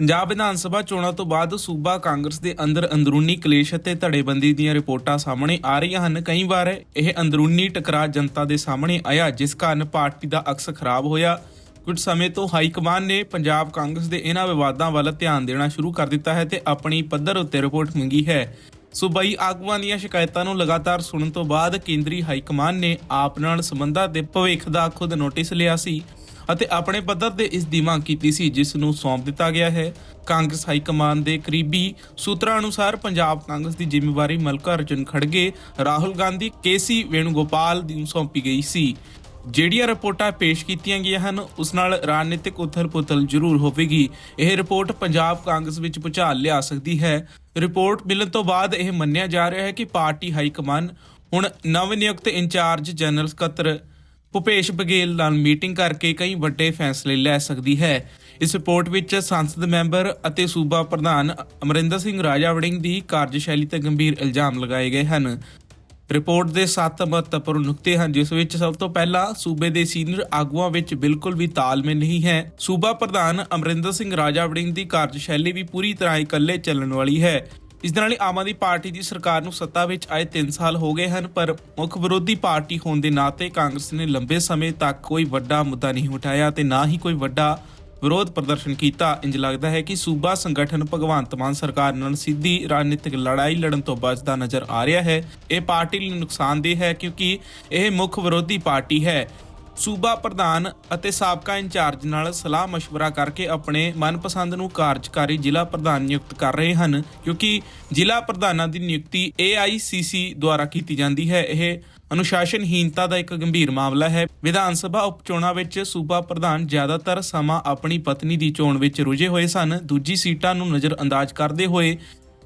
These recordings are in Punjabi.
ਪੰਜਾਬ ਵਿਧਾਨ ਸਭਾ ਚੋਣਾਂ ਤੋਂ ਬਾਅਦ ਸੂਬਾ ਕਾਂਗਰਸ ਦੇ ਅੰਦਰ ਅੰਦਰੂਨੀ ਕਲੇਸ਼ ਅਤੇ ਧੜੇਬੰਦੀ ਦੀਆਂ ਰਿਪੋਰਟਾਂ ਸਾਹਮਣੇ ਆ ਰਹੀਆਂ ਹਨ। ਕਈ ਵਾਰ ਇਹ ਅੰਦਰੂਨੀ ਟਕਰਾਅ ਜਨਤਾ ਦੇ ਸਾਹਮਣੇ ਆਇਆ, ਜਿਸ ਕਾਰਨ ਪਾਰਟੀ ਦਾ ਅਕਸ ਖਰਾਬ ਹੋਇਆ। ਕੁਝ ਸਮੇਂ ਤੋਂ ਹਾਈ ਕਮਾਨ ਨੇ ਪੰਜਾਬ ਕਾਂਗਰਸ ਦੇ ਇਹਨਾਂ ਵਿਵਾਦਾਂ ਵੱਲ ਧਿਆਨ ਦੇਣਾ ਸ਼ੁਰੂ ਕਰ ਦਿੱਤਾ ਹੈ ਤੇ ਆਪਣੀ ਪੱਧਰ ਉੱਤੇ ਰਿਪੋਰਟ ਮੰਗੀ ਹੈ। ਸੂਬਾਈ ਆਗੂਆਂ ਦੀਆਂ ਸ਼ਿਕਾਇਤਾਂ ਨੂੰ ਲਗਾਤਾਰ ਸੁਣਨ ਤੋਂ ਬਾਅਦ ਕੇਂਦਰੀ ਹਾਈ ਕਮਾਨ ਨੇ ਆਪ ਨਾਲ ਸੰਬੰਧਾਂ ਦੇ ਭਵਿੱਖ ਦਾ ਖੁਦ ਨੋਟਿਸ ਲਿਆ ਸੀ। ਅਤੇ ਆਪਣੇ ਪੱਧਰ ਤੇ ਇਸ ਦੀ ਮੰਗ ਕੀਤੀ ਸੀ, ਜਿਸ ਨੂੰ ਸੌਂਪ ਦਿੱਤਾ ਗਿਆ ਹੈ। ਕਾਂਗਰਸ ਹਾਈ ਕਮਾਨ ਦੇ ਕਰੀਬੀ ਸੂਤਰਾਂ ਅਨੁਸਾਰ ਪੰਜਾਬ ਕਾਂਗਰਸ ਦੀ ਜ਼ਿੰਮੇਵਾਰੀ ਮਲਕਾ ਅਰਜੁਨ ਖੜਗੇ, ਰਾਹੁਲ ਗਾਂਧੀ ਕੇਸੀ ਵੇਣੂਗੋਪਾਲ ਨੂੰ ਸੌਂਪੀ ਗਈ ਸੀ। ਜਿਹੜੀਆਂ ਰਿਪੋਰਟਾਂ ਪੇਸ਼ ਕੀਤੀਆਂ ਗਈਆਂ ਹਨ, ਉਸ ਨਾਲ ਰਾਜਨੀਤਿਕ ਉਥਲ-ਪੁਥਲ ਜ਼ਰੂਰ ਹੋਵੇਗੀ। ਇਹ ਰਿਪੋਰਟ ਪੰਜਾਬ ਕਾਂਗਰਸ ਵਿੱਚ ਭੁਚਾਲ ਲਿਆ ਸਕਦੀ ਹੈ। ਰਿਪੋਰਟ ਮਿਲਣ ਤੋਂ ਬਾਅਦ ਇਹ ਮੰਨਿਆ ਜਾ ਰਿਹਾ ਹੈ ਕਿ ਪਾਰਟੀ ਹਾਈ ਕਮਾਨ ਹੁਣ ਨਵ ਨਿਯੁਕਤ ਇੰਚਾਰਜ ਜਨਰਲ ਸਕੱਤਰ ਭੁਪੇਸ਼ ਬਘੇਲ ਨਾਲ ਮੀਟਿੰਗ ਕਰਕੇ ਕਈ ਵੱਡੇ ਫੈਸਲੇ ਲੈ ਸਕਦੀ ਹੈ। ਇਸ ਰਿਪੋਰਟ ਵਿੱਚ ਸੰਸਦ ਮੈਂਬਰ ਅਤੇ ਸੂਬਾ ਪ੍ਰਧਾਨ ਅਮਰਿੰਦਰ ਸਿੰਘ ਰਾਜਾ ਵੜਿੰਗ ਦੀ ਕਾਰਜਸ਼ੈਲੀ ਤੇ ਗੰਭੀਰ ਇਲਜ਼ਾਮ ਲਗਾਏ ਗਏ ਹਨ। ਰਿਪੋਰਟ ਦੇ ਸੱਤ ਮਹੱਤਵਪੂਰਨ ਨੁਕਤੇ ਹਨ, ਜਿਸ ਵਿੱਚ ਸਭ ਤੋਂ ਪਹਿਲਾਂ ਸੂਬੇ ਦੇ ਸੀਨੀਅਰ ਆਗੂਆਂ ਵਿੱਚ ਬਿਲਕੁਲ ਵੀ ਤਾਲਮੇਲ ਨਹੀਂ ਹੈ। ਸੂਬਾ ਪ੍ਰਧਾਨ ਅਮਰਿੰਦਰ ਸਿੰਘ ਰਾਜਾ ਵੜਿੰਗ ਦੀ ਕਾਰਜਸ਼ੈਲੀ ਵੀ ਪੂਰੀ ਤਰ੍ਹਾਂ ਇਕੱਲੇ ਚੱਲਣ ਵਾਲੀ ਹੈ। ਇਸ ਦੇ ਨਾਲ ਹੀ ਆਮ ਆਦਮੀ ਪਾਰਟੀ ਦੀ ਸਰਕਾਰ ਨੂੰ ਸੱਤਾ ਵਿੱਚ ਆਏ 3 ਸਾਲ ਹੋ ਗਏ ਹਨ, ਪਰ ਮੁੱਖ ਵਿਰੋਧੀ ਪਾਰਟੀ ਹੋਣ ਦੇ ਨਾਤੇ ਕਾਂਗਰਸ ਨੇ ਲੰਬੇ ਸਮੇਂ ਤੱਕ ਕੋਈ ਵੱਡਾ ਮੁੱਦਾ ਨਹੀਂ ਉਠਾਇਆ ਤੇ ਨਾ ਹੀ ਕੋਈ ਵੱਡਾ ਵਿਰੋਧ ਪ੍ਰਦਰਸ਼ਨ ਕੀਤਾ। ਇੰਜ ਲੱਗਦਾ ਹੈ ਕਿ ਸੂਬਾ ਸੰਗਠਨ ਭਗਵੰਤ ਮਾਨ ਸਰਕਾਰ ਨਾਲ ਸਿੱਧੀ ਰਾਜਨੀਤਿਕ ਲੜਾਈ ਲੜਨ ਤੋਂ ਬਚਦਾ ਨਜ਼ਰ ਆ ਰਿਹਾ ਹੈ। ਇਹ ਪਾਰਟੀ ਲਈ ਨੁਕਸਾਨਦੇਹ ਹੈ ਕਿਉਂਕਿ ਇਹ ਮੁੱਖ ਵਿਰੋਧੀ ਪਾਰਟੀ ਹੈ। ਸੂਬਾ ਪ੍ਰਧਾਨ ਅਤੇ ਸਾਬਕਾ ਇੰਚਾਰਜ ਨਾਲ ਸਲਾਹ مشਵਰਾ ਕਰਕੇ ਆਪਣੇ ਮਨਪਸੰਦ ਨੂੰ ਕਾਰਜਕਾਰੀ ਜ਼ਿਲ੍ਹਾ ਪ੍ਰਧਾਨ ਨਿਯੁਕਤ ਕਰ ਰਹੇ ਹਨ, ਕਿਉਂਕਿ ਜ਼ਿਲ੍ਹਾ ਪ੍ਰਧਾਨਾਂ ਦੀ ਨਿਯੁਕਤੀ AICC ਦੁਆਰਾ ਕੀਤੀ ਜਾਂਦੀ ਹੈ। ਇਹ ਅਨੁਸ਼ਾਸਨਹੀਨਤਾ ਦਾ ਇੱਕ ਗੰਭੀਰ ਮਾਮਲਾ ਹੈ। ਵਿਧਾਨ ਸਭਾ ਉਪ ਚੋਣਾਂ ਵਿੱਚ ਸੂਬਾ ਪ੍ਰਧਾਨ ਜ਼ਿਆਦਾਤਰ ਸਮਾਂ ਆਪਣੀ ਪਤਨੀ ਦੀ ਚੋਣ ਵਿੱਚ ਰੁਝੇ ਹੋਏ ਸਨ। ਦੂਜੀ ਸੀਟਾਂ ਨੂੰ ਨਜ਼ਰਅੰਦਾਜ਼ ਕਰਦੇ ਹੋਏ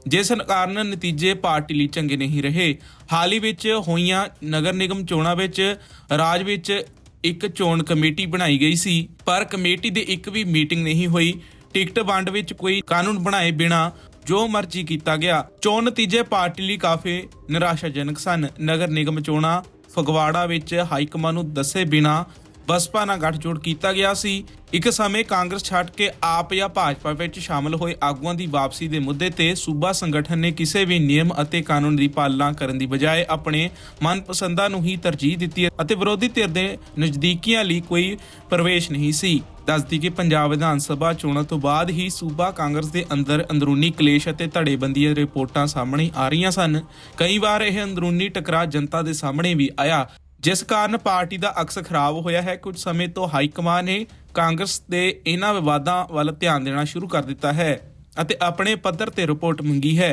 ਜਿਸ ਕਾਰਨ ਨਤੀਜੇ ਪਾਰਟੀ ਲਈ ਚੰਗੇ ਨਹੀਂ ਰਹੇ। ਹਾਲ ਹੀ ਵਿੱਚ ਹੋਈਆਂ ਨਗਰ ਨਿਗਮ ਚੋਣਾਂ ਵਿੱਚ ਰਾਜ ਵਿੱਚ ਇੱਕ ਚੋਣ ਕਮੇਟੀ ਬਣਾਈ ਗਈ ਸੀ, ਪਰ ਕਮੇਟੀ ਦੀ ਇੱਕ ਵੀ ਮੀਟਿੰਗ ਨਹੀਂ ਹੋਈ। ਟਿਕਟ ਵੰਡ ਵਿੱਚ ਕੋਈ ਕਾਨੂੰਨ ਬਣਾਏ ਬਿਨਾ ਜੋ ਮਰਜ਼ੀ ਕੀਤਾ ਗਿਆ। ਚੋਣ ਨਤੀਜੇ ਪਾਰਟੀ ਲਈ ਕਾਫੀ ਨਿਰਾਸ਼ਾਜਨਕ ਸਨ। ਨਗਰ ਨਿਗਮ ਚੋਣਾਂ ਫਗਵਾੜਾ ਵਿੱਚ ਹਾਈਕਮਾਨ ਨੂੰ ਦੱਸੇ ਬਿਨਾ ਬਸਪਾ ਨਾਲ ਗੱਠਜੋੜ ਕੀਤਾ ਗਿਆ ਸੀ। ਇੱਕ ਸਮੇਂ ਕਾਂਗਰਸ ਛੱਡ ਕੇ ਆਪ ਜਾਂ ਭਾਜਪਾ ਵਿੱਚ ਸ਼ਾਮਲ ਹੋਏ ਆਗੂਆਂ ਦੀ ਵਾਪਸੀ ਦੇ ਮੁੱਦੇ ਤੇ ਸੂਬਾ ਸੰਗਠਨ ਨੇ ਕਿਸੇ ਵੀ ਨਿਯਮ ਅਤੇ ਕਾਨੂੰਨ ਦੀ ਪਾਲਣਾ ਕਰਨ ਦੀ ਬਜਾਏ ਆਪਣੇ ਮਨਪਸੰਦਾਂ ਨੂੰ ਹੀ ਤਰਜੀਹ ਦਿੱਤੀ ਅਤੇ ਵਿਰੋਧੀ ਧਿਰ ਦੇ ਨਜ਼ਦੀਕੀਆਂ ਲਈ ਕੋਈ ਪ੍ਰਵੇਸ਼ ਨਹੀਂ ਸੀ। ਦੱਸਦੀ ਕਿ ਪੰਜਾਬ ਵਿਧਾਨ ਸਭਾ ਚੋਣਾਂ ਤੋਂ ਬਾਅਦ ਹੀ ਸੂਬਾ ਕਾਂਗਰਸ ਦੇ ਅੰਦਰ ਅੰਦਰੂਨੀ ਕਲੇਸ਼ ਅਤੇ ਧੜੇਬੰਦੀ ਦੀਆਂ ਰਿਪੋਰਟਾਂ ਸਾਹਮਣੇ ਆ ਰਹੀਆਂ ਸਨ। ਕਈ ਵਾਰ ਇਹ ਅੰਦਰੂਨੀ ਟਕਰਾਅ ਜਨਤਾ ਦੇ ਸਾਹਮਣੇ ਵੀ ਆਇਆ। ਜਿਸ ਕਾਰਨ ਪਾਰਟੀ ਦਾ ਅਕਸ ਖਰਾਬ ਹੋਇਆ ਹੈ, ਕੁਝ ਸਮੇਂ ਤੋਂ ਹਾਈ ਕਮਾਨ ਨੇ ਕਾਂਗਰਸ ਦੇ ਇਹਨਾਂ ਵਿਵਾਦਾਂ ਵੱਲ ਧਿਆਨ ਦੇਣਾ ਸ਼ੁਰੂ ਕਰ ਦਿੱਤਾ ਹੈ ਅਤੇ ਆਪਣੇ ਪੱਧਰ ਤੇ ਰਿਪੋਰਟ ਮੰਗੀ ਹੈ।